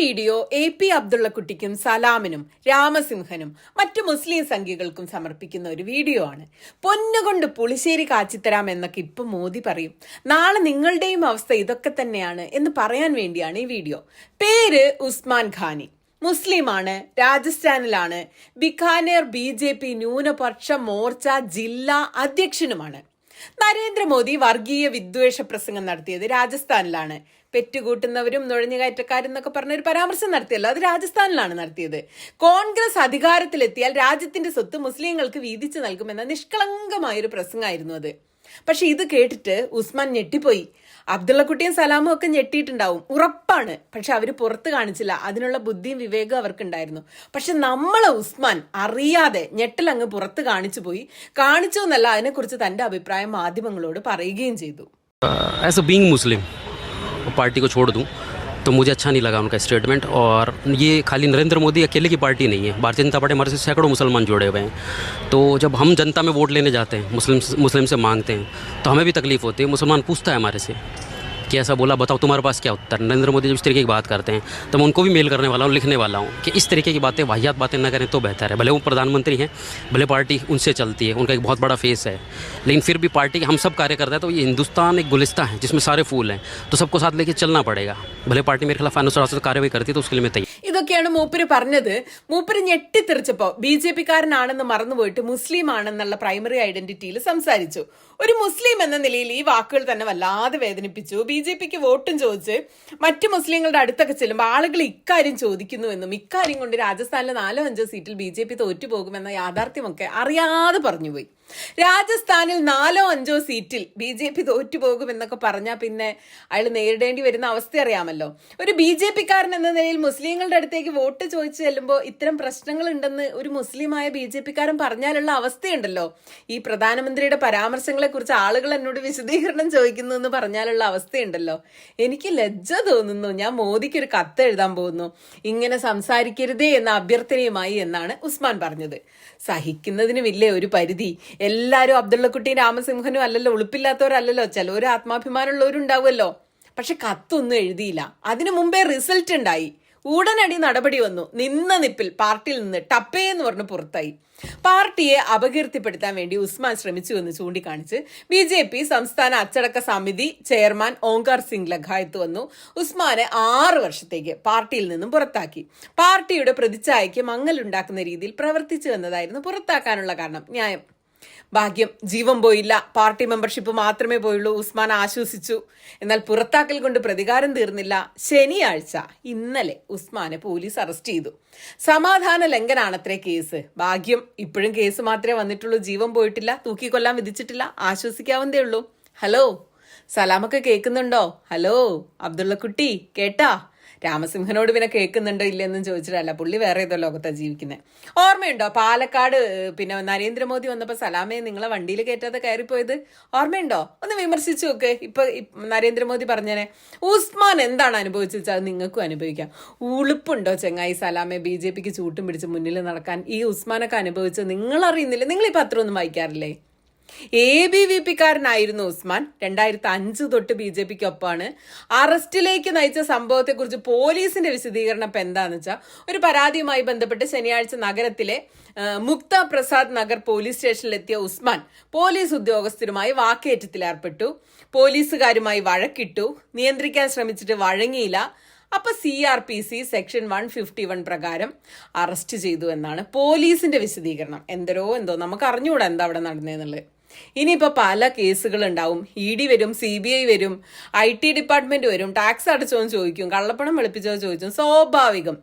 Video A P അബ്ദുള്ളക്കുട്ടിക്കും സലാമിനും രാമസിംഹനും മറ്റു മുസ്ലിം സംഖ്യകൾക്കും സമർപ്പിക്കുന്ന ഒരു വീഡിയോ ആണ്. പൊന്നുകൊണ്ട് പുളിശ്ശേരി കാച്ചിത്തരാം എന്നൊക്കെ ഇപ്പൊ മോദി പറയും. നാളെ നിങ്ങളുടെയും അവസ്ഥ ഇതൊക്കെ തന്നെയാണ് എന്ന് പറയാൻ വേണ്ടിയാണ് ഈ വീഡിയോ. പേര് ഉസ്മാൻ ഖാനി. മുസ്ലിമാണ് രാജസ്ഥാനിലാണ്. ബിക്കാനേർ ബി ജെ പി ന്യൂനപക്ഷ മോർച്ച ജില്ലാ അധ്യക്ഷനുമാണ്. നരേന്ദ്രമോദി വർഗീയ വിദ്വേഷ പ്രസംഗം നടത്തിയത് രാജസ്ഥാനിലാണ്. പെറ്റുകൂട്ടുന്നവരും നുഴഞ്ഞുകയറ്റക്കാരും എന്നൊക്കെ പറഞ്ഞൊരു പരാമർശം നടത്തിയല്ലോ. അത് രാജസ്ഥാനിലാണ് നടത്തിയത്. കോൺഗ്രസ് അധികാരത്തിലെത്തിയാൽ രാജ്യത്തിന്റെ സ്വത്ത് മുസ്ലിങ്ങൾക്ക് വീതിച്ചു നൽകുമെന്ന നിഷ്കളങ്കമായ ഒരു പ്രസംഗമായിരുന്നു അത്. പക്ഷെ ഇത് കേട്ടിട്ട് ഉസ്മാൻ ഞെട്ടിപ്പോയി. അബ്ദുള്ളക്കുട്ടിയും സലാമും ഒക്കെ ഞെട്ടിയിട്ടുണ്ടാവും. ഉറപ്പാണ്. പക്ഷെ അവർ പുറത്ത് കാണിച്ചില്ല. അതിനുള്ള ബുദ്ധിയും വിവേകം അവർക്കുണ്ടായിരുന്നു. പക്ഷെ നമ്മളെ ഉസ്മാൻ അറിയാതെ ഞെട്ടലങ്ങ് പുറത്ത് കാണിച്ചു പോയി. കാണിച്ചു എന്നല്ല അതിനെക്കുറിച്ച് തന്റെ അഭിപ്രായം മാധ്യമങ്ങളോട് പറയുകയും ചെയ്തു. ആസ് എ മുസ്ലിം പാർട്ടി तो मुझे अच्छा नहीं लगा उनका स्टेटमेंट और ये खाली नरेंद्र मोदी अकेले की पार्टी नहीं है। भारतीय जनता पार्टी हमारे से सैकड़ों मुसलमान जुड़े हुए हैं। तो जब हम जनता में वोट लेने जाते हैं, मुस्लिम मुस्लिम से मांगते हैं तो हमें भी तकलीफ़ होती है। मुसलमान पूछता है हमारे से कि ऐसा बोला बताओ तुम्हारे पास क्या उत्तर नरेंद्र मोदी जब इस तरीके की बात करते हैं तो मैं उनको भी मेल करने वाला हूँ लिखने वाला हूँ कि इस तरीके की बातें वाहियात बातें न करें तो बेहतर है भले वो प्रधानमंत्री हैं भले पार्टी उनसे चलती है उनका एक बहुत बड़ा फेस है लेकिन फिर भी पार्टी हम सब कार्य करते हैं तो ये हिंदुस्तान एक गुलिस्ता है जिसमें सारे फूल हैं तो सबको साथ लेके चलना पड़ेगा भले पार्टी मेरे खिलाफ अनुशासित कार्रवाई करती है तो उसके लिए मैं तैयार ഇതൊക്കെയാണ് മൂപ്പര് പറഞ്ഞത് മൂപ്പര് ഞെട്ടിത്തെറിച്ചപ്പോ ബി ജെ പിക്കാരനാണെന്ന് മറന്നുപോയിട്ട് മുസ്ലിം ആണെന്നുള്ള പ്രൈമറി ഐഡന്റിറ്റിയിൽ സംസാരിച്ചു ഒരു മുസ്ലിം എന്ന നിലയിൽ ഈ വാക്കുകൾ തന്നെ വല്ലാതെ വേദനിപ്പിച്ചു ബി ജെ പിക്ക് വോട്ടും ചോദിച്ച് മറ്റു മുസ്ലിങ്ങളുടെ അടുത്തൊക്കെ ചെല്ലുമ്പോൾ ആളുകൾ ഇക്കാര്യം ചോദിക്കുന്നുവെന്നും ഇക്കാര്യം കൊണ്ട് രാജസ്ഥാനിലെ നാലോ അഞ്ചോ സീറ്റിൽ ബി ജെ പി തോറ്റുപോകുമെന്ന യാഥാർത്ഥ്യമൊക്കെ അറിയാതെ പറഞ്ഞുപോയി. രാജസ്ഥാനിൽ നാലോ അഞ്ചോ സീറ്റിൽ ബി ജെ പി തോറ്റുപോകുമെന്നൊക്കെ പറഞ്ഞാൽ പിന്നെ അയാൾ നേരിടേണ്ടി വരുന്ന അവസ്ഥ അറിയാമല്ലോ. ഒരു ബി ജെ പിക്കാരൻ എന്ന നിലയിൽ മുസ്ലിങ്ങളുടെ അടുത്തേക്ക് വോട്ട് ചോദിച്ചു ചെല്ലുമ്പോൾ ഇത്തരം പ്രശ്നങ്ങൾ ഉണ്ടെന്ന് ഒരു മുസ്ലിമായ ബി ജെ പിക്കാരൻ പറഞ്ഞാലുള്ള അവസ്ഥയുണ്ടല്ലോ. ഈ പ്രധാനമന്ത്രിയുടെ പരാമർശങ്ങളെ കുറിച്ച് ആളുകൾ എന്നോട് വിശദീകരണം ചോദിക്കുന്നു എന്ന് പറഞ്ഞാലുള്ള അവസ്ഥയുണ്ടല്ലോ. എനിക്ക് ലജ്ജ തോന്നുന്നു. ഞാൻ മോദിക്ക് ഒരു കത്ത് എഴുതാൻ പോകുന്നു. ഇങ്ങനെ സംസാരിക്കരുതേ എന്ന അഭ്യർത്ഥനയുമായി എന്നാണ് ഉസ്മാൻ പറഞ്ഞത്. സഹിക്കുന്നതിനുമില്ലേ ഒരു പരിധി. എല്ലാവരും അബ്ദുള്ളക്കുട്ടി രാമസിംഹനും അല്ലല്ലോ ഉളുപ്പില്ലാത്തവരല്ലല്ലോ. ചിലവർ ആത്മാഭിമാനമുള്ളവരുണ്ടാവുമല്ലോ. പക്ഷെ കത്തൊന്നും എഴുതിയില്ല. അതിനു മുമ്പേ റിസൾട്ട് ഉണ്ടായി. ഉടനടി നടപടി വന്നു. നിന്ന നിപ്പിൽ പാർട്ടിയിൽ നിന്ന് ടപ്പേ എന്ന് പറഞ്ഞ് പുറത്തായി. പാർട്ടിയെ അപകീർത്തിപ്പെടുത്താൻ വേണ്ടി ഉസ്മാൻ ശ്രമിച്ചു എന്ന് ചൂണ്ടിക്കാണിച്ച് ബി ജെ പി സംസ്ഥാന അച്ചടക്ക സമിതി ചെയർമാൻ ഓങ്കാർ സിംഗ് ലഖായത്ത് വന്നു. ഉസ്മാനെ ആറ് വർഷത്തേക്ക് പാർട്ടിയിൽ നിന്നും പുറത്താക്കി. പാർട്ടിയുടെ പ്രതിച്ഛായയ്ക്ക് മങ്ങലുണ്ടാക്കുന്ന രീതിയിൽ പ്രവർത്തിച്ചു എന്നതായിരുന്നു പുറത്താക്കാനുള്ള കാരണം. ന്യായം. ഭാഗ്യം ജീവൻ പോയില്ല. പാർട്ടി മെമ്പർഷിപ്പ് മാത്രമേ പോയുള്ളൂ. ഉസ്മാൻ ആശ്വസിച്ചു. എന്നാൽ പുറത്താക്കൽ കൊണ്ട് പ്രതികാരം തീർന്നില്ല. ശനിയാഴ്ച ഇന്നലെ ഉസ്മാനെ പോലീസ് അറസ്റ്റ് ചെയ്തു. സമാധാന ലംഘനാണത്രേ കേസ്. ഭാഗ്യം ഇപ്പോഴും കേസ് മാത്രമേ വന്നിട്ടുള്ളൂ. ജീവൻ പോയിട്ടില്ല. തൂക്കിക്കൊല്ലാൻ വിധിച്ചിട്ടില്ല. ആശ്വസിക്കാവുന്നതേ ഉള്ളൂ. ഹലോ? സലാമൊക്കെ കേൾക്കുന്നുണ്ടോ? ഹലോ? അബ്ദുള്ളക്കുട്ടി കേട്ടാ? രാമസിംഹനോട് പിന്നെ കേൾക്കുന്നുണ്ടോ ഇല്ലെന്നും ചോദിച്ചിട്ടല്ല. പുള്ളി വേറെ ഏതോ ലോകത്താണ് ജീവിക്കുന്നത് ഓർമ്മയുണ്ടോ? പാലക്കാട് പിന്നെ നരേന്ദ്രമോദി വന്നപ്പോൾ സലാമേ നിങ്ങളെ വണ്ടിയിൽ കയറ്റാതെ കയറിപ്പോയത്? ഓർമ്മയുണ്ടോ? ഒന്ന് വിമർശിച്ചു നോക്ക്. ഇപ്പൊ നരേന്ദ്രമോദി പറഞ്ഞേനെ ഉസ്മാൻ എന്താണ് അനുഭവിച്ചത്? അത് നിങ്ങൾക്കും അനുഭവിക്കാം. ഉളുപ്പുണ്ടോ ചെങ്ങായി സലാമെ? ബി ജെ പിക്ക് ചൂട്ടും പിടിച്ച് മുന്നിൽ നടക്കാൻ ഈ ഉസ്മാനൊക്കെ അനുഭവിച്ചത് നിങ്ങൾ അറിയുന്നില്ല പത്രം ഒന്നും വായിക്കാറില്ലേ? എ ബി വി പിക്കാരനായിരുന്നു ഉസ്മാൻ. രണ്ടായിരത്തി അഞ്ച് തൊട്ട് ബി ജെ പിക്ക് ഒപ്പമാണ് അറസ്റ്റിലേക്ക് നയിച്ച സംഭവത്തെക്കുറിച്ച് പോലീസിന്റെ വിശദീകരണം ഇപ്പം എന്താന്ന് വെച്ചാൽ ഒരു പരാതിയുമായി ബന്ധപ്പെട്ട് ശനിയാഴ്ച നഗരത്തിലെ മുക്ത പ്രസാദ് നഗർ പോലീസ് സ്റ്റേഷനിലെത്തിയ ഉസ്മാൻ പോലീസ് ഉദ്യോഗസ്ഥരുമായി വാക്കേറ്റത്തിൽ ഏർപ്പെട്ടു. പോലീസുകാരുമായി വഴക്കിട്ടു. നിയന്ത്രിക്കാൻ ശ്രമിച്ചിട്ട് വഴങ്ങിയില്ല. അപ്പൊ C R P C section one fifty one പ്രകാരം അറസ്റ്റ് ചെയ്തു എന്നാണ് പോലീസിന്റെ വിശദീകരണം. എന്തരോ എന്തോ. നമുക്ക് അറിഞ്ഞുകൂടാ എന്താ അവിടെ നടന്നതെന്നുള്ളത് ഇനിയിപ്പോ പല കേസുകൾ ഉണ്ടാവും ഇ ഡി വരും സി ബി ഐ വരും ഐ ടി ഡിപ്പാർട്ട്മെന്റ് വരും ടാക്സ് അടച്ചോ ചോദിക്കും കള്ളപ്പണം വെളുപ്പിച്ചോ ചോദിക്കും സ്വാഭാവികം.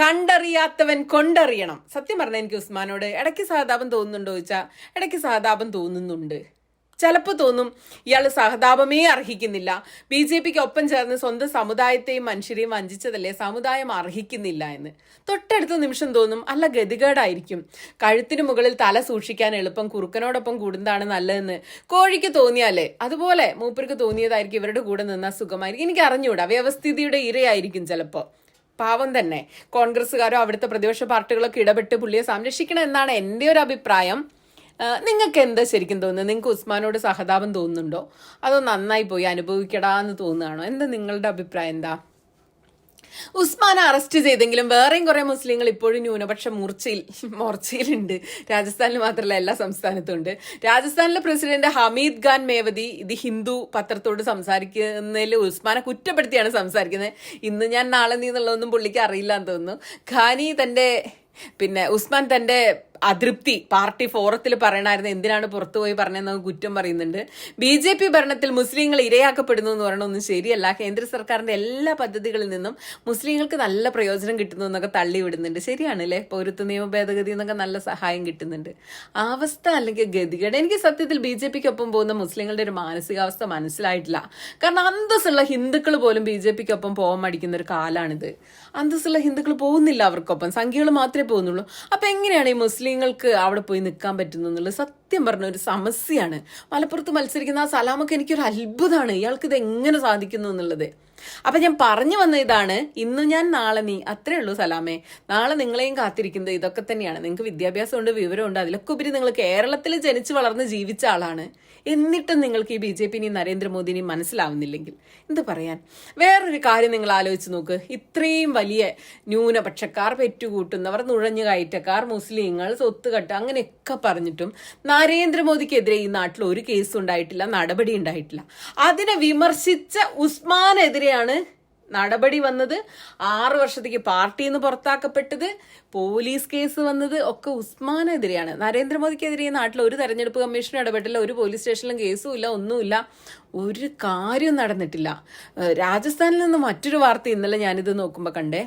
കണ്ടറിയാത്തവൻ കൊണ്ടറിയണം. സത്യം പറഞ്ഞാൽ എനിക്ക് ഉസ്മാനോട് ഇടയ്ക്ക് സഹതാപം തോന്നുന്നുണ്ടോ ചോദിച്ചാൽ ഇടയ്ക്ക് സഹതാപം തോന്നുന്നുണ്ട്. ചിലപ്പോൾ തോന്നും ഇയാൾ സഹതാപമേ അർഹിക്കുന്നില്ല. ബി ജെ പിക്ക് ഒപ്പം ചേർന്ന് സ്വന്തം സമുദായത്തെയും മനുഷ്യരെയും വഞ്ചിച്ചതല്ലേ സമുദായം അർഹിക്കുന്നില്ല എന്ന്. തൊട്ടടുത്ത നിമിഷം തോന്നും അല്ല ഗതികേടായിരിക്കും. കഴുത്തിന് മുകളിൽ തല സൂക്ഷിക്കാൻ എളുപ്പം കുറുക്കനോടൊപ്പം കൂടുന്നതാണ് നല്ലതെന്ന് കോഴിക്ക് തോന്നിയാലേ അതുപോലെ മൂപ്പർക്ക് തോന്നിയതായിരിക്കും ഇവരുടെ കൂടെ നിന്നാൽ സുഖമായിരിക്കും. എനിക്ക് അറിഞ്ഞുകൂടാ വ്യവസ്ഥിതിയുടെ ഇരയായിരിക്കും ചിലപ്പോൾ പാവം തന്നെ. കോൺഗ്രസ്സുകാരോ അവിടുത്തെ പ്രതിപക്ഷ പാർട്ടികളൊക്കെ ഇടപെട്ട് പുള്ളിയെ സംരക്ഷിക്കണം എന്നാണ് എന്റെ ഒരു അഭിപ്രായം. നിങ്ങൾക്ക് എന്താ ശരിക്കും തോന്നുന്നത്? നിങ്ങൾക്ക് ഉസ്മാനോട് സഹതാപം തോന്നുന്നുണ്ടോ? അതോ നന്നായി പോയി അനുഭവിക്കടാ എന്ന് തോന്നുകയാണോ? എന്താ നിങ്ങളുടെ അഭിപ്രായം? എന്താ? ഉസ്മാനെ അറസ്റ്റ് ചെയ്തെങ്കിലും വേറെയും കുറേ മുസ്ലിങ്ങൾ ഇപ്പോഴും ന്യൂനപക്ഷ മൂർച്ചയിൽ മോർച്ചയിലുണ്ട്. രാജസ്ഥാനിൽ മാത്രമല്ല എല്ലാ സംസ്ഥാനത്തും ഉണ്ട്. രാജസ്ഥാനിലെ പ്രസിഡന്റ് ഹമീദ് ഖാൻ മേവതി ഇത് ഹിന്ദു പത്രത്തോട് സംസാരിക്കുന്നതിൽ ഉസ്മാനെ കുറ്റപ്പെടുത്തിയാണ് സംസാരിക്കുന്നത്. ഇന്ന് ഞാൻ നാളെ നീ എന്നുള്ളതൊന്നും പുള്ളിക്ക് അറിയില്ല എന്ന് തോന്നുന്നു. ഖാനി തന്റെ പിന്നെ ഉസ്മാൻ തന്റെ അതൃപ്തി. പാർട്ടി ഫോറത്തിൽ പറയണമായിരുന്നു എന്തിനാണ് പുറത്തുപോയി പറഞ്ഞതെന്ന് കുറ്റം പറയുന്നുണ്ട്. ബി ജെ പി ഭരണത്തിൽ മുസ്ലിങ്ങൾ ഇരയാക്കപ്പെടുന്നു എന്ന് പറയണമൊന്നും ശരിയല്ല. കേന്ദ്ര സർക്കാരിന്റെ എല്ലാ പദ്ധതികളിൽ നിന്നും മുസ്ലിങ്ങൾക്ക് നല്ല പ്രയോജനം കിട്ടുന്നു എന്നൊക്കെ തള്ളി വിടുന്നുണ്ട് ശരിയാണ് അല്ലേ? പൗരത്വ നിയമ ഭേദഗതി എന്നൊക്കെ നല്ല സഹായം കിട്ടുന്നുണ്ട്. അവസ്ഥ അല്ലെങ്കിൽ ഗതികേട്. എനിക്ക് സത്യത്തിൽ ബി ജെ പിക്ക് ഒപ്പം പോകുന്ന മുസ്ലിങ്ങളുടെ ഒരു മാനസികാവസ്ഥ മനസ്സിലായിട്ടില്ല. കാരണം അന്തസ്സുള്ള ഹിന്ദുക്കൾ പോലും ബി ജെ പിക്ക് ഒപ്പം പോകാൻ മടിക്കുന്ന ഒരു കാലാണിത്. അന്തസ്സുള്ള ഹിന്ദുക്കൾ പോകുന്നില്ല അവർക്കൊപ്പം. സംഖ്യകൾ മാത്രമേ പോകുന്നുള്ളൂ. അപ്പൊ എങ്ങനെയാണ് ഈ മുസ്ലിങ്ങൾക്ക് അവിടെ പോയി നിൽക്കാൻ പറ്റുന്നു എന്നുള്ളത് സത്യം പറഞ്ഞ ഒരു സമസ്യയാണ്. മലപ്പുറത്ത് മത്സരിക്കുന്ന ആ സലാമൊക്കെ എനിക്കൊരു അത്ഭുതമാണ്. ഇയാൾക്ക് ഇത് എങ്ങനെ സാധിക്കുന്നു എന്നുള്ളത്? അപ്പൊ ഞാൻ പറഞ്ഞു വന്ന ഇതാണ് ഇന്ന് ഞാൻ നാളെ നീ. അത്രേ ഉള്ളൂ സലാമേ. നാളെ നിങ്ങളെയും കാത്തിരിക്കുന്നത് ഇതൊക്കെ തന്നെയാണ്. നിങ്ങൾക്ക് വിദ്യാഭ്യാസമുണ്ട് വിവരമുണ്ട് അതിലൊക്കെ ഉപരി നിങ്ങൾ കേരളത്തിൽ ജനിച്ചു വളർന്ന് ജീവിച്ച ആളാണ്. എന്നിട്ടും നിങ്ങൾക്ക് ഈ ബി ജെ പിനെയും നരേന്ദ്രമോദിനെയും മനസ്സിലാവുന്നില്ലെങ്കിൽ എന്ത് പറയാൻ? വേറൊരു കാര്യം നിങ്ങൾ ആലോചിച്ച് നോക്ക്. ഇത്രയും വലിയ ന്യൂനപക്ഷക്കാർ പെറ്റുകൂട്ടുന്നവർ നുഴഞ്ഞു കയറ്റക്കാർ മുസ്ലിങ്ങൾ സ്വത്തുകെട്ട് അങ്ങനെയൊക്കെ പറഞ്ഞിട്ടും നരേന്ദ്രമോദിക്കെതിരെ ഈ നാട്ടിൽ ഒരു കേസും ഉണ്ടായിട്ടില്ല നടപടി ഉണ്ടായിട്ടില്ല. അതിനെ വിമർശിച്ച ഉസ്മാനെതിരെയാണ് നടപടി വന്നത്. ആറു വർഷത്തേക്ക് പാർട്ടിയിൽ നിന്ന് പുറത്താക്കപ്പെട്ടത് പോലീസ് കേസ് വന്നത് ഒക്കെ ഉസ്മാനെതിരെയാണ്. നരേന്ദ്രമോദിക്കെതിരെ നാട്ടിൽ ഒരു തെരഞ്ഞെടുപ്പ് കമ്മീഷനും ഇടപെട്ടില്ല ഒരു പോലീസ് സ്റ്റേഷനിലും കേസും ഇല്ല ഒന്നുമില്ല. ഒരു കാര്യവും നടന്നിട്ടില്ല. രാജസ്ഥാനിൽ നിന്ന് മറ്റൊരു വാർത്ത ഇന്നലെ ഞാനിത് നോക്കുമ്പോൾ കണ്ടേ.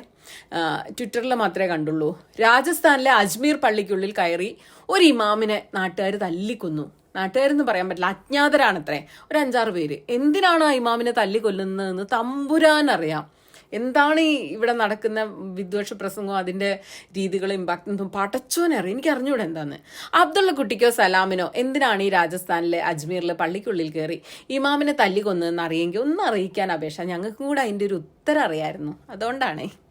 ട്വിറ്ററിൽ മാത്രമേ കണ്ടുള്ളൂ. രാജസ്ഥാനിലെ അജ്മീർ പള്ളിക്കുള്ളിൽ കയറി ഒരു ഇമാമിനെ നാട്ടുകാർ തല്ലിക്കൊന്നു. നാട്ടുകാരെന്ന് പറയാൻ പറ്റില്ല. അജ്ഞാതരാണത്രേ. ഒരു അഞ്ചാറ് പേര്. എന്തിനാണ് ആ ഇമാമിനെ തല്ലിക്കൊല്ലുന്നതെന്ന് തമ്പുരാൻ അറിയാം എന്താണ് ഈ ഇവിടെ നടക്കുന്ന വിദ്വേഷ പ്രസംഗവും അതിന്റെ രീതികളും ഇമ്പാക്റ്റും പടച്ചോനറി എനിക്ക് അറിഞ്ഞൂടെ എന്താന്ന്. അബ്ദുള്ള കുട്ടിക്കോ സലാമിനോ എന്തിനാണ് ഈ രാജസ്ഥാനിലെ അജ്മീറിലെ പള്ളിക്കുള്ളിൽ കയറി ഇമാമിനെ തല്ലിക്കൊന്നതെന്ന് അറിയെങ്കിൽ ഒന്ന് അറിയിക്കാൻ അപേക്ഷ. ഞങ്ങൾക്കും കൂടെ അതിന്റെ ഒരു ഉത്തരം അറിയായിരുന്നു അതുകൊണ്ടാണേ.